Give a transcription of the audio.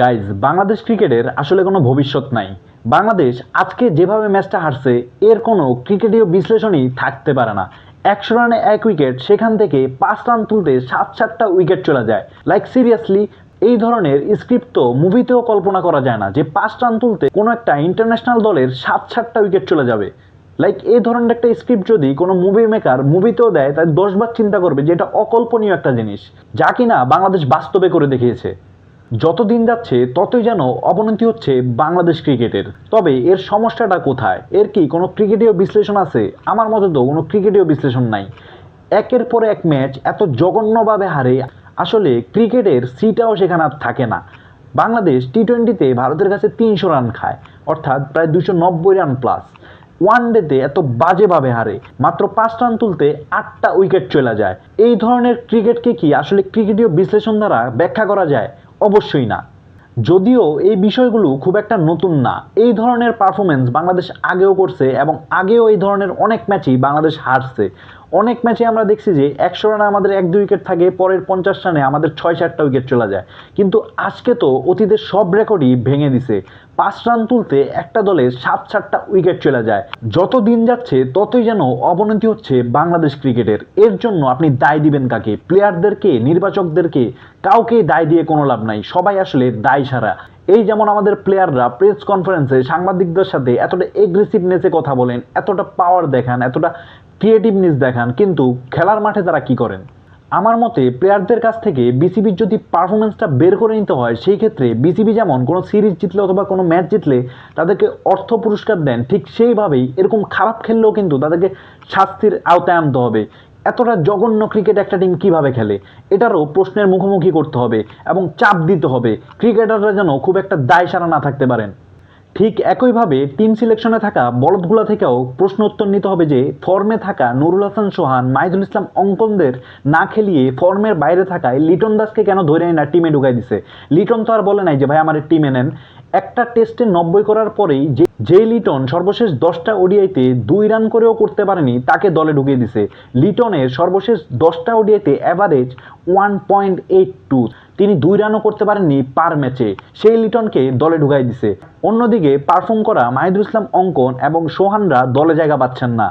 Guys Bangladesh ক্রিকেটের আসলে কোনো ভবিষ্যৎ নাই। বাংলাদেশ আজকে যেভাবে ম্যাচটা হারছে, এর কোনো ক্রিকেটীয় বিশ্লেষণই থাকতে পারে না। একশো রানে এক উইকেট, সেখান থেকে পাঁচ রান তুলতে সাত সাতটা উইকেট চলে যায়। লাইক সিরিয়াসলি এই ধরনের স্ক্রিপ্ট তো মুভিতেও কল্পনা করা যায় না যে পাঁচ রান তুলতে কোনো একটা ইন্টারন্যাশনাল দলের সাত সাতটা উইকেট চলে যাবে। লাইক এই ধরনের একটা স্ক্রিপ্ট যদি কোনো মুভি মেকার মুভিতেও দেয় তাই দশবার চিন্তা করবে যে এটা অকল্পনীয় একটা জিনিস। যা কিনা বাংলাদেশ বাস্তবে করে দেখিয়েছে। যত দিন যাচ্ছে, ততই যেন অবনতি হচ্ছে বাংলাদেশ ক্রিকেটের। তবে এর সমস্যাটা কোথায়? এর কি কোনো ক্রিকেটীয় বিশ্লেষণ আছে? আমার মতে তো কোনো ক্রিকেটীয় বিশ্লেষণ নাই। একের পর এক ম্যাচ এত জঘন্যভাবে হারে, আসলে ক্রিকেটের সিটাও সেখানে আর থাকে না। বাংলাদেশ টি টোয়েন্টিতে ভারতের কাছে তিনশো রান খায়, অর্থাৎ প্রায় দুশো নব্বই রান প্লাস ওয়ান ডেতে এত বাজেভাবে হারে, মাত্র পাঁচ রান তুলতে আটটা উইকেট চলে যায়। এই ধরনের ক্রিকেটকে কি আসলে ক্রিকেটীয় বিশ্লেষণ দ্বারা ব্যাখ্যা করা যায়? অবশ্যই না। যদিও এই বিষয়গুলো খুব একটা নতুন না। এই ধরনের পারফরমেন্স বাংলাদেশ আগেও করছে এবং আগেও এই ধরনের অনেক ম্যাচই বাংলাদেশ হারছে। অনেক ম্যাচে আমরা দেখছি যে একশো রানে আমাদের এক, দুই উইকেট থাকে, পরের পঞ্চাশ রানে আমাদের ছয় চারটা উইকেট চলে যায়। কিন্তু আজকে তো অতীতের সব রেকর্ডই ভেঙে দিছে। পাঁচ রান তুলতে একটা দলে সাত, সাতটা উইকেট চলে যায়। যত দিন যাচ্ছে, ততই যেন অবনতি হচ্ছে বাংলাদেশ ক্রিকেটের। এর জন্য আপনি দায় দিবেন কাকে? প্লেয়ারদেরকে, নির্বাচকদেরকে? কাউকে দায় দিয়ে কোনো লাভ নাই। সবাই আসলে দায় সারা। এই যেমন আমাদের প্লেয়াররা প্রেস কনফারেন্সে সাংবাদিকদের সাথে এতটা এগ্রেসিভনেসে কথা বলেন, এতটা পাওয়ার দেখান, এতটা ক্রিয়েটিভনেস দেখান, কিন্তু খেলার মাঠে তারা কি করেন? আমার মতে, প্লেয়ারদের কাছ থেকে বিসিবির যদি পারফরমেন্সটা বের করে নিতে হয়, সেই ক্ষেত্রে বিসিবি যেমন কোনো সিরিজ জিতলে অথবা কোনো ম্যাচ জিতলে তাদেরকে অর্থ পুরস্কার দেন, ঠিক সেইভাবেই এরকম খারাপ খেললেও কিন্তু তাদেরকে শাস্তির আওতায় আনতে হবে। এতটা জঘন্য ক্রিকেট একটা টিম কীভাবে খেলে? এটারও প্রশ্নের মুখোমুখি করতে হবে এবং চাপ দিতে হবে। ক্রিকেটাররা যেন খুব একটা দায় সারা না থাকতে পারেন। ঠিক একইভাবে টিম সিলেকশনে থাকা বলদগুলা থেকেও প্রশ্ন উত্তর নিতে হবে যে ফর্মে থাকা নুরুল হাসান, সোহান মাইদুল ইসলাম, অঙ্কনদের না খেলিয়ে ফর্মের বাইরে থাকায় লিটন দাসকে কেন ধরে না টিমে ঢুকাই দিছে? লিটন তো আর বলে নাই যে, ভাই, আমার টিমে নেন। একটা টেস্টে নব্বই করার পরেই যে যে লিটন সর্বশেষ দশটা ওডিআইতে দুই রান করেও করতে পারেনি, তাকে দলে ঢুকিয়ে দিছে। লিটনের সর্বশেষ দশটা ওডিআইতে average one point eight two তিনি দুই রানও করতে পারেননি পার ম্যাচে। সেই লিটনকে দলে ঢুকাই দিছে। অন্যদিকে পারফর্ম করা মাহিদুল ইসলাম অঙ্কন এবং সোহানরা দলে জায়গা পাচ্ছেন না।